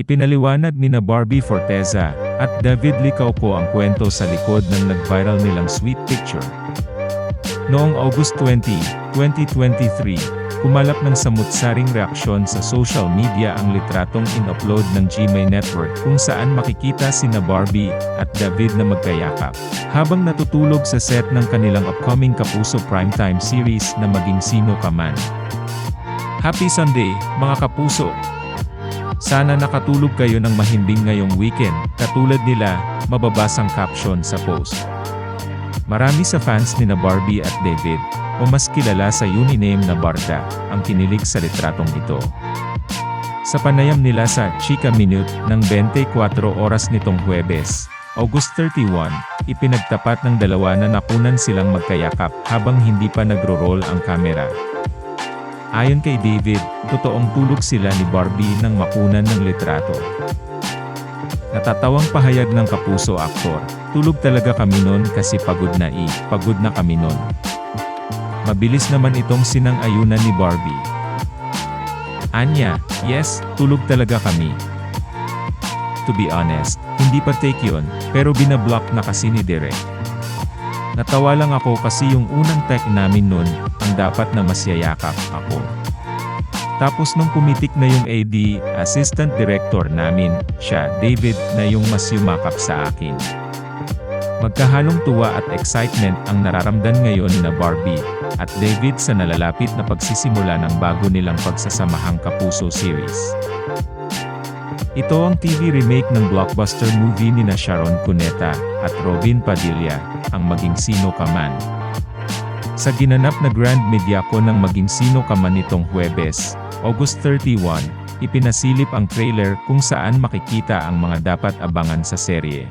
Ipinaliwanag ni na Barbie Forteza at David Licauco ang kwento sa likod ng nag-viral nilang sweet picture. Noong August 20, 2023, kumalap ng samut-saring reaksyon sa social media ang litratong in-upload ng GMA Network kung saan makikita sina Barbie at David na magkayakap. Habang natutulog sa set ng kanilang upcoming Kapuso Primetime series na Maging Sino Ka Man. Happy Sunday, mga kapuso! Sana nakatulog kayo ng mahimbing ngayong weekend, katulad nila, mababasang caption sa post. Marami sa fans ni na Barbie at David, o mas kilala sa uniname na Barda, ang kinilig sa litratong ito. Sa panayam nila sa Chika Minute ng 24 oras nitong Huwebes, August 31, ipinagtapat ng dalawa na nakunan silang magkayakap habang hindi pa nagro-roll ang kamera. Ayon kay David, totoong tulog sila ni Barbie nang makunan ng litrato. Natatawang pahayag ng kapuso aktor, tulog talaga kami nun kasi pagod na i, pagod na kami nun. Mabilis naman itong sinang-ayunan ni Barbie. Anya, yes, tulog talaga kami. To be honest, hindi pa take yun, pero binablock na kasi ni Derek. Natawa lang ako kasi yung unang tech namin nun, ang dapat na masyayakap ako. Tapos nung pumitik na yung AD, assistant director namin, siya, David, na yung mas yumakap sa akin. Magkahalong tuwa at excitement ang nararamdan ngayon na Barbie at David sa nalalapit na pagsisimula ng bago nilang pagsasamahang Kapuso series. Ito ang TV remake ng blockbuster movie ni na Sharon Cuneta at Robin Padilla, ang Maging Sino Ka Man. Sa ginanap na Grand Mediaco ng Maging Sino Ka Man nitong Huwebes, August 31, ipinasilip ang trailer kung saan makikita ang mga dapat abangan sa serye.